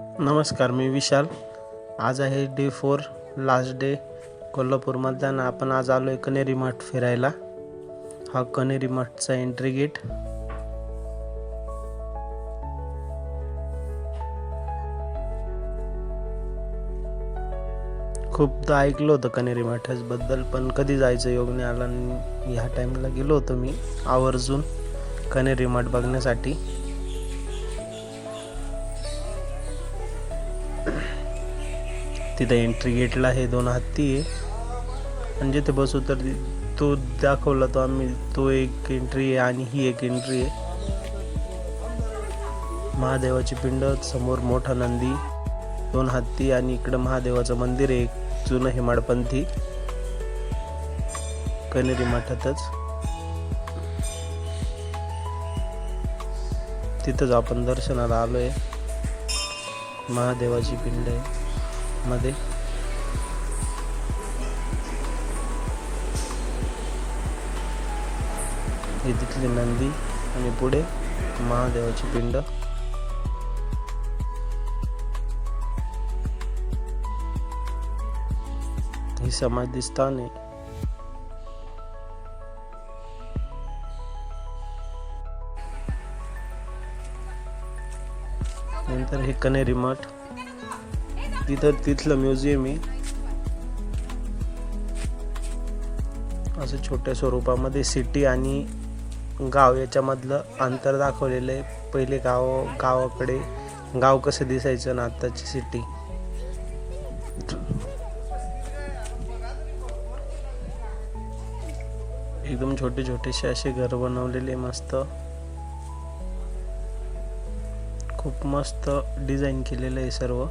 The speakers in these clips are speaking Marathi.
नमस्कार मी विशाल. आज आहे डे फोर लास्ट डे कोल्हापूरमधला आणि आपण आज आलो आहे कनेरी मठ फिरायला. हा कनेरी मठचा एंट्री गेट खूपदा ऐकलं होतं कनेरी मठाबद्दल पण कधी जायचं योग नाही आला ह्या टाईमला गेलो होतो मी आवर्जून कनेरी मठ बघण्यासाठी. तिथं एंट्री गेटला हे दोन हत्ती आहे. आणि जिथे बसू तर तो दाखवला तो आम्ही. तो एक एंट्री आहे आणि ही एक एंट्री आहे. महादेवाची पिंड समोर मोठा नंदी दोन हत्ती आणि इकडं महादेवाचं मंदिर आहे. एक जुनं हिमाडपंथी. कनेरी मठातच. तिथंच आपण दर्शनाला आलोय. महादेवाची पिंड आहे. मध्ये. हे तिथली नंदी आणि पुढे महादेवाची पिंड. ही समाधी स्थान आहे. नंतर हे कनेरी मठ. तिथं तिथलं म्युझियम आहे. असं छोट्या स्वरूपामध्ये सिटी आणि गाव याच्यामधलं अंतर दाखवलेलं आहे. पहिले गाव गावाकडे गाव कसं दिसायचं ना आत्ताची सिटी. एकदम छोटे छोटेसे असे घर बनवलेले मस्त. खूप मस्त डिझाईन केलेलं आहे सर्व.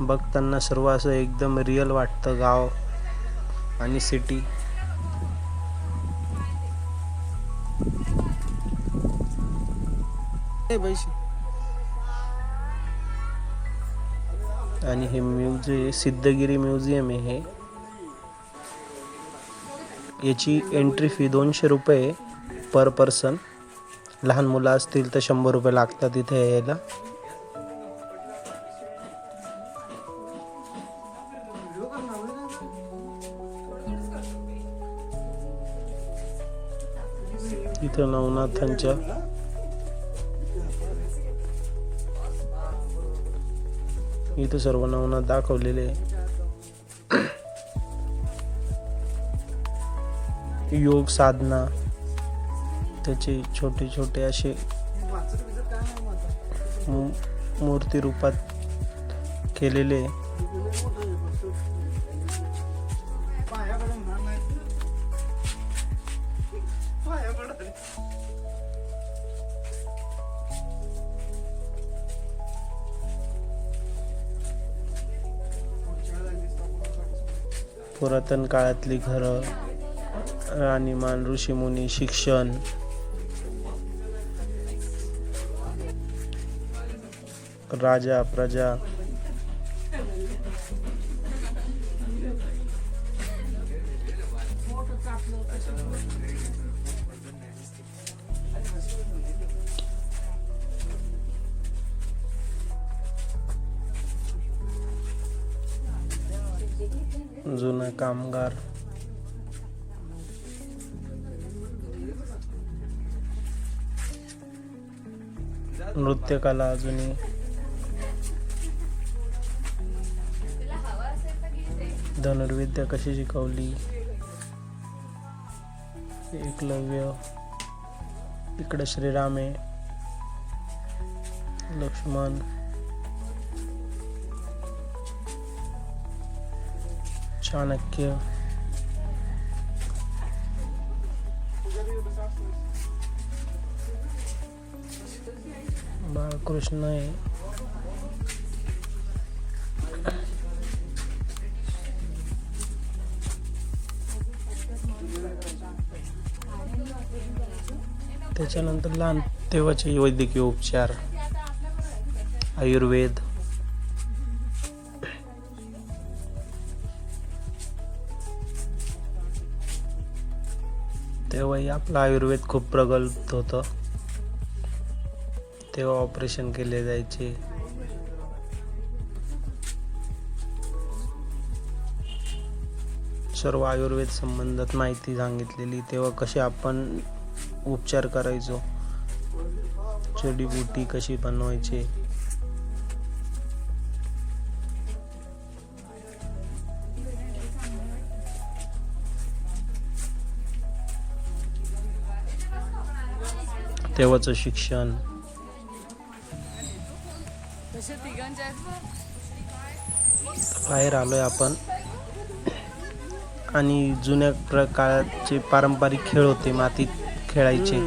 बघताना सर्व असं एकदम रिअल वाटतं गाव आणि सिटी आणि हे म्युझियम सिद्धगिरी म्युझियम आहे हे. याची एंट्री फी दोनशे रुपये पर पर्सन लहान मुलं असतील तर शंभर रुपये लागतात इथे यायला. इथं नवनाथांच्या इथं सर्व नवनाथ दाखवलेले योग साधना त्याचे छोटे छोटे असे मूर्ती रूपात केलेले पुरातन काळातली घरं राणीमान ऋषीमुनी शिक्षण. राजा प्रजा नृत्यकला अजूनही धनुर्विद्या कशी शिकवली? एकलव्य इकडे श्रीराम आहे लक्ष्मण. चाणक्य. कृष्ण आहे. त्याच्यानंतर लहान तेव्हाचे वैद्यकीय उपचार आयुर्वेद. तेव्हाही आपलं आयुर्वेद खूप प्रगल्भ होतं. तेव्हा ऑपरेशन केले जायचे. सर्व आयुर्वेद संबंधात माहिती सांगितलेली तेव्हा कसे आपण उपचार करायचो? जडीबुटी कशी बनवायची? तेव्हाचं शिक्षण. आहेत. बाहेर आलोय आपण. आणि जुन्या प्रकारचे पारंपरिक खेळ होते मातीत खेळायचे.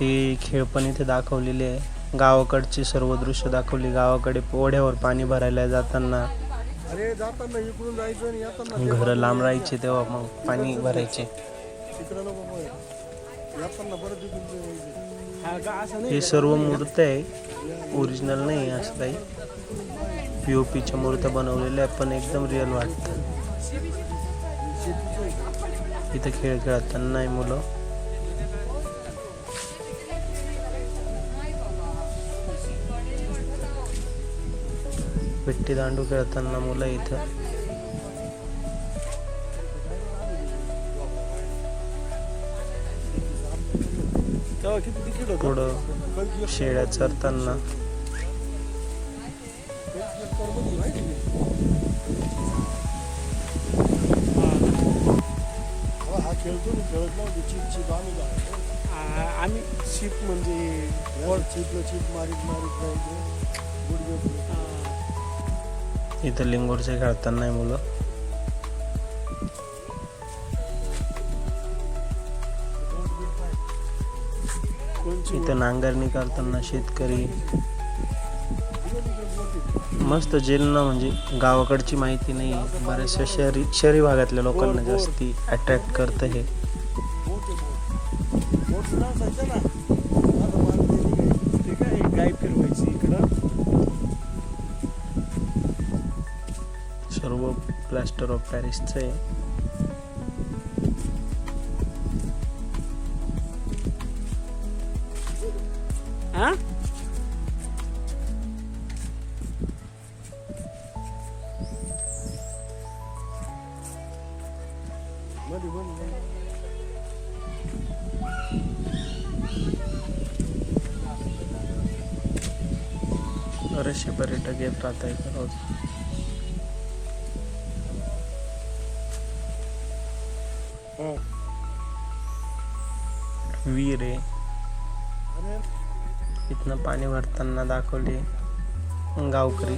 ते खेळ पण इथे दाखवलेले आहे. गावाकडचे सर्व दृश्य दाखवले. गावाकडे ओढ्यावर पाणी भरायला जाताना अरे जाताना इकडून जायचं आणि येताना घरं लांब राहायचे तेव्हा मग पाणी भरायचे. हा हे सर्व मूर्त आहे. ओरिजिनल नाही आहे असं काही. पी ओ पीच्या मूर्त्या बनवलेल्या पण एकदम रिअल वाटतं. इथं खेळ खेळताना नाही मुलं. विट्टी दांडू खेळताना मुलं इथं. थोडं शेळ्या चरताना. हा आम्ही शिप म्हणजे चिपला चिप मारीत मारीत इथं लिंगोरचे खेळताना मुलं. इथं नांगरणी करताना शेतकरी मस्त जेलना म्हणजे गावाकडची माहिती नाही आहे. बऱ्याचशा शहरी शहरी भागातल्या लोकांना जास्ती अट्रॅक्ट करतं हे सर्व प्लॅस्टर ऑफ पॅरिसचं आहे हा. बरेचसे पर्यटक येत राहत आहेत रोज हा. विहीर आहे इथनं पाणी भरताना दाखवले गावकरी.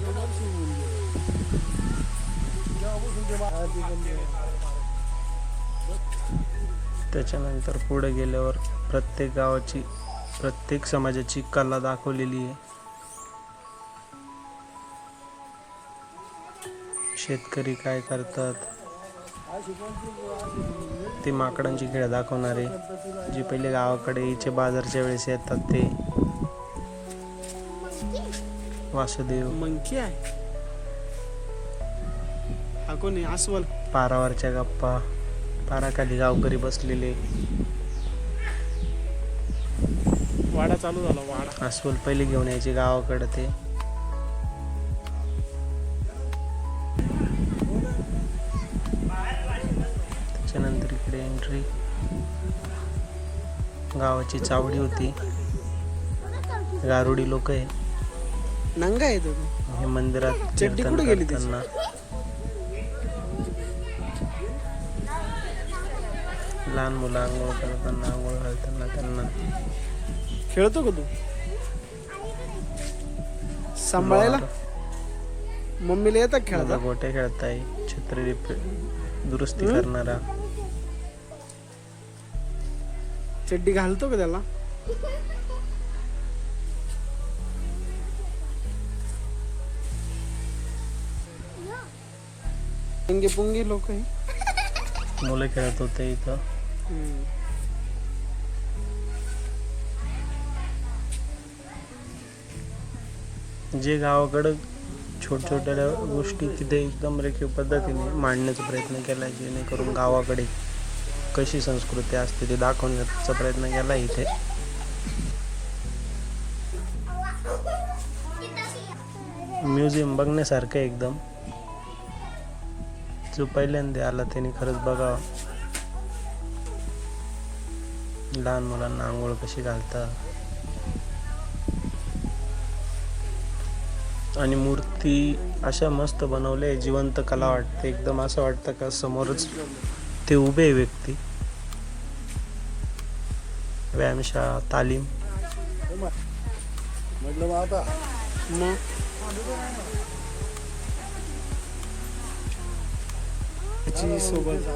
त्याच्यानंतर पुढे गेल्यावर प्रत्येक गावाची प्रत्येक समाजाची कला दाखवलेली आहे. शेतकरी काय करतात? ते माकडांची खेळ दाखवणारे. जे पहिले गावाकडे इथे बाजारच्या वेळेस येतात ते. वासुदेव. मंकी आहे. हा कोणी अस्वल. पारावरच्या गप्पा. पाराखाली गावकरी बसलेले. वाडा चालू झाला वाडा. अस्वल पहिले घेऊन यायचे गावाकडे ते. त्याच्यानंतर इकडे एंट्री गावाची चावडी होती. गारुडी लोक आहे. नंगा आहे तो. हे मंदिरात चड्डी कीर्तन कुठे गेली त्याची? करताना. लहान मुलं आंघोळ करताना आंघोळ घालताना त्यांना. खेळतो का तू? सांभाळायला? मम्मीला येतात मुलं खेळता गोटे खेळताय छत्री रिपे- दुरुस्ती करणारा. चड्डी घालतो का त्याला? पुंगे पुंगे लोक आहे मुलं खेळत होते इथं. जे गावाकडं छोट छोट्या गोष्टी तिथे एकदम रेखीव पद्धतीने मांडण्याचा प्रयत्न केला जेणेकरून गावाकडे कशी संस्कृती असते ते दाखवण्याचा प्रयत्न केला इथे. म्युझियम बघण्यासारखं आहे एकदम. जो पहिल्यांदा आला त्याने खरंच बघावं. लहान मुलांना आंघोळ कशी घालतात. आणि मूर्ती अशा मस्त बनवल्या आहे जिवंत कला वाटते. एकदम असं वाटतं का समोरच ते उभे आहे व्यक्ती. व्यायामशाळा तालीम. म्हटलं मग? त्याची सोबत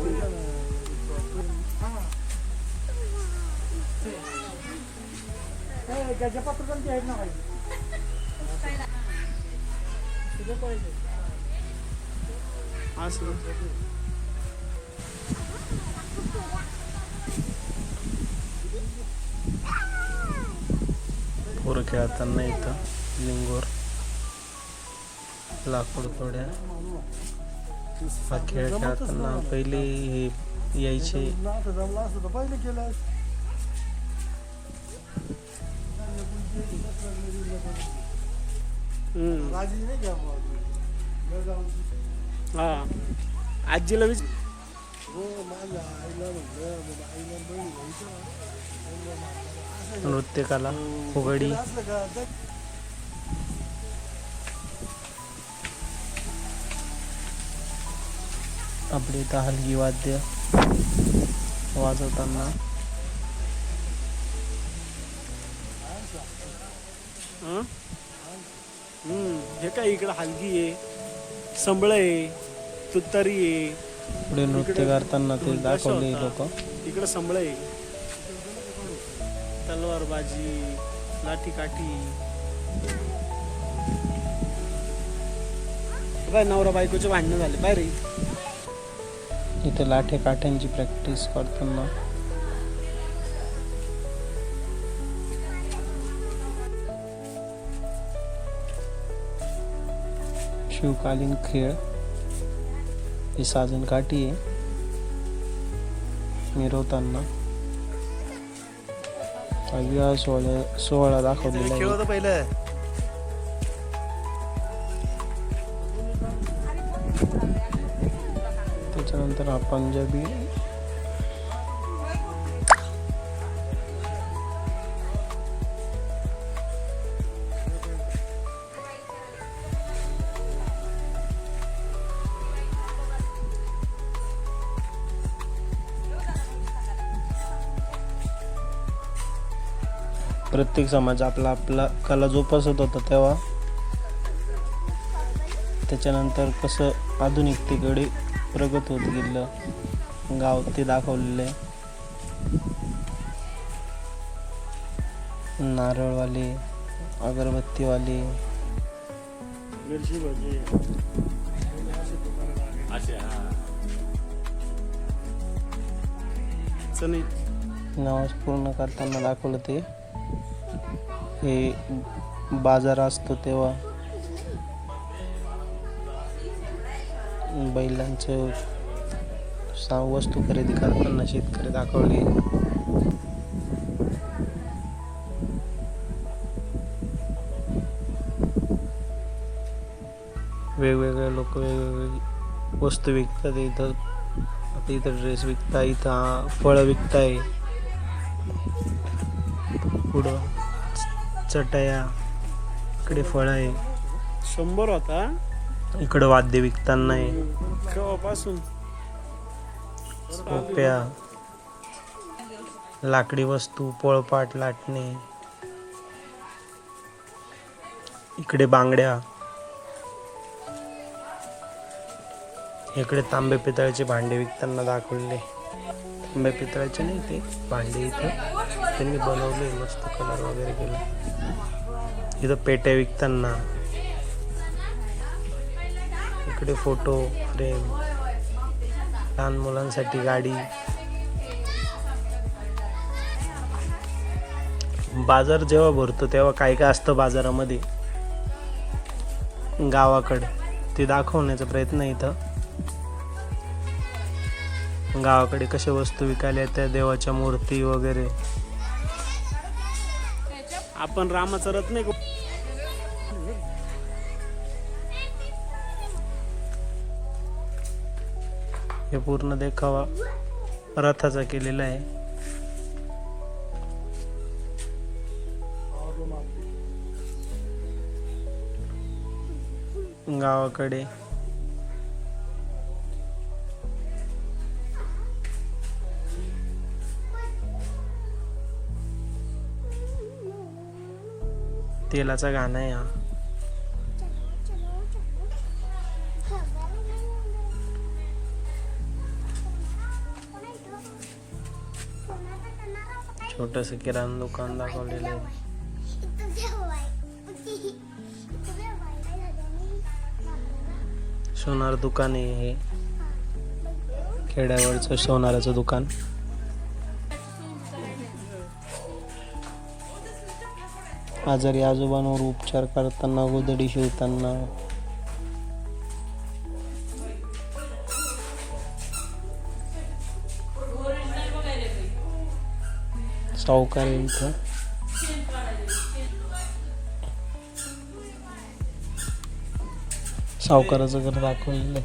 असं पोरं खेळताना इथं लिंगोर लाकूड थोड्या हा खेळ खेळताना पहिले हे यायचे. पहिले केलं राजी नाही हा. आजीला विच हो नृत्यकला फुगडी. आपली इथं हलगी वाद्य वाजवताना. हं? हम्म हे काय इकडं हलगी आहे संबळ आहे तुत्तरी आहे. पुढे नृत्य करताना ते दाखवले लोक. इकडं संबळ आहे. तलवार बाजी लाठी काठी बाय नवरा बायकोचे भांडणं झाले? बाय रे इथे लाठे काठ्यांची प्रॅक्टिस करताना. शिवकालीन खेळ. ही साजन काठी आहे. मिरवताना. विवाह सोहळा सोहळा दाखवलेला आहे. होतं हा पंजाबी प्रत्येक समाज आपला आपला कला जोपासत होता तेव्हा. त्याच्यानंतर कसं आधुनिकतेकडे प्रगत होत गेलं. गाव ते दाखवलेलं आहे. नारळवाले अगरबत्तीवाले. मिरची पूर्ण करताना दाखवलं ते. हे बाजार असतो तेव्हा. बैलांचं सा वस्तू खरेदी करताना शेतकरी दाखवले. वेगवेगळे लोक वेगवेगळे वस्तू विकतात इथं आता इथं ड्रेस विकता इथं फळं विकताय. पुढं चटया इकडे फळं आहे. शंभर होता. इकडं वाद्य विकताना आहे. केव्हापासून? टोप्या लाकडी वस्तू पोळपाट लाटणे. इकडे बांगड्या. इकडे तांबे पितळाचे भांडे विकताना दाखवले. तांबे पितळाचे नाही ते भांडे इथं. त्यांनी बनवले मस्त कलर वगैरे केला. इथं पेट्या विकताना. इकडे फोटो फ्रेम लहान मुलांसाठी गाडी. बाजार जेव्हा भरतो तेव्हा काय काय असतं बाजारामध्ये? गावाकडे. ते दाखवण्याचा प्रयत्न इथं. गावाकडे कशा वस्तू विकायला त्या देवाच्या मूर्ती वगैरे. आपण रामाचा रथ नाही हे पूर्ण देखावा रथाचा केलेला आहे. गावाकडे तेलाचा गाणं आहे हा. छोटस किराणा दुकान दाखवलेलं आहे. सोनार दुकान आहे हे. खेड्यावरचं सोनाराचं दुकान. आजारी आजोबांवर उपचार करताना गोदडी शिवताना सावकार आहे इथं. सावकाराचं घर दाखवलेलं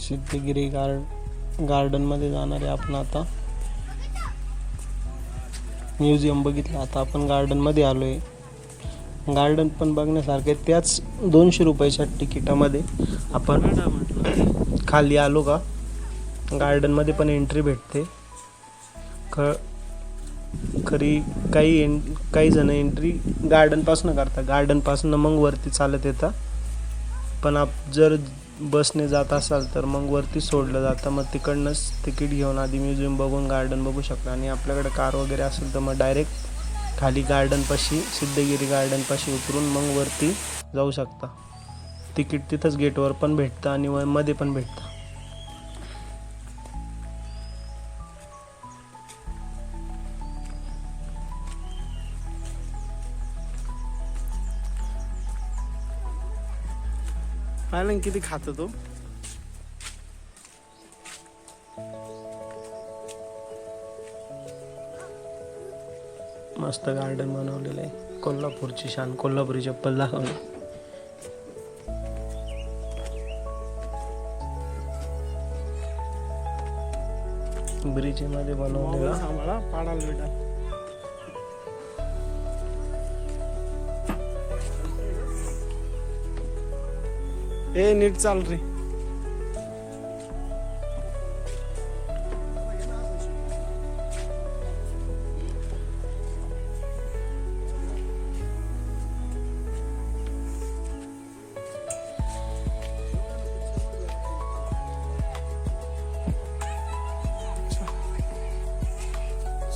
सिद्धगिरी गार्ड. गार्डनमध्ये जाणार आहे आपण आता. म्युझियम बघितलं आता आपण गार्डनमध्ये आलो आहे गार्डन पण बघण्यासारखे त्याच दोनशे रुपयाच्या तिकिटामध्ये आपण खाली आलो का? गार्डनमध्ये पण एंट्री भेटते. ख खरी काही एन काही जण एंट्री गार्डनपासून करतात. गार्डनपासून मग वरती चालत येतात. पण आप जर बसने जात असाल तर मग वरती सोडलं जातं. मग तिकडनंच तिकीट घेऊन आधी म्युझियम बघून गार्डन बघू शकता आणि आपल्याकडे कार वगैरे असेल तर मग डायरेक्ट खाली गार्डनपाशी सिद्धगिरी गार्डनपाशी उतरून मग वरती जाऊ शकता. तिकीट तिथंच गेटवर पण भेटतं आणि व- मध्ये पण भेटतं. पाहिलं ना किती खातो तो. मस्त गार्डन बनवलेलं आहे. कोल्हापूरची शान कोल्हापुरी चप्पल दाखवली. ब्रिजमध्ये बनवलेला. मोबाईल सांभाळा ए नीट चाल रे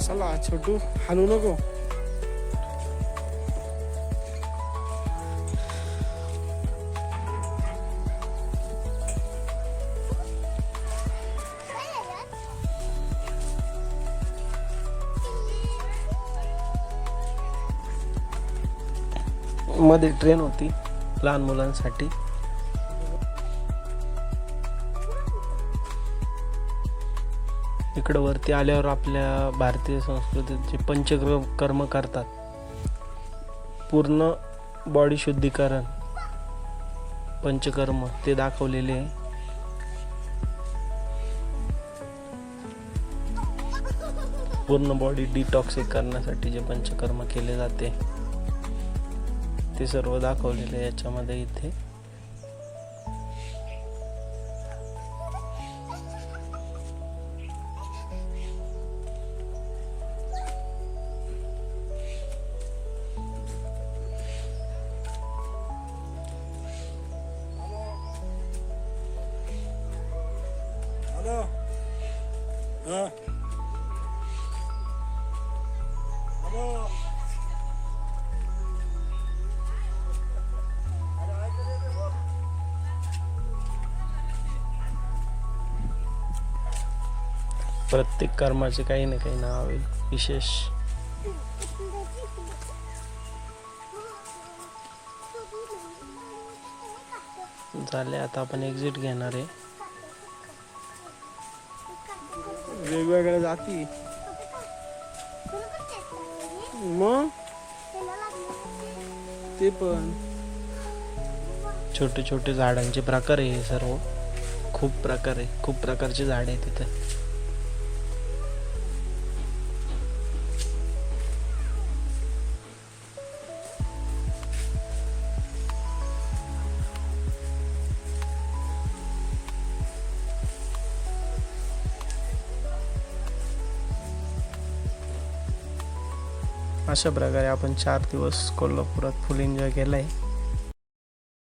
चला छोटू हाणू नको मध्ये ट्रेन होती लहान मुलांसाठी. इकडं वरती आल्यावर आपल्या भारतीय संस्कृतीत जे पंचक्रम कर्म करतात. पूर्ण बॉडी शुद्धीकरण पंचकर्म ते दाखवलेले आहे. पूर्ण बॉडी डिटॉक्सिक करण्यासाठी जे पंचकर्म केले जाते. ते सर्व दाखवलेले आहे याच्यामध्ये इथे. हॅलो. प्रत्येक कर्माचे काही ना काही नाव आहे. विशेष. झाले आता आपण एक्झिट घेणार आहे. वेगवेगळ्या जाती. मग? ते पण. छोटे छोटे झाडांचे प्रकार आहे सर्व. खूप प्रकार आहे. खूप प्रकारचे झाड आहे तिथे अशा प्रकारे आपण चार दिवस कोल्हापुरात फुल एन्जॉय केला आहे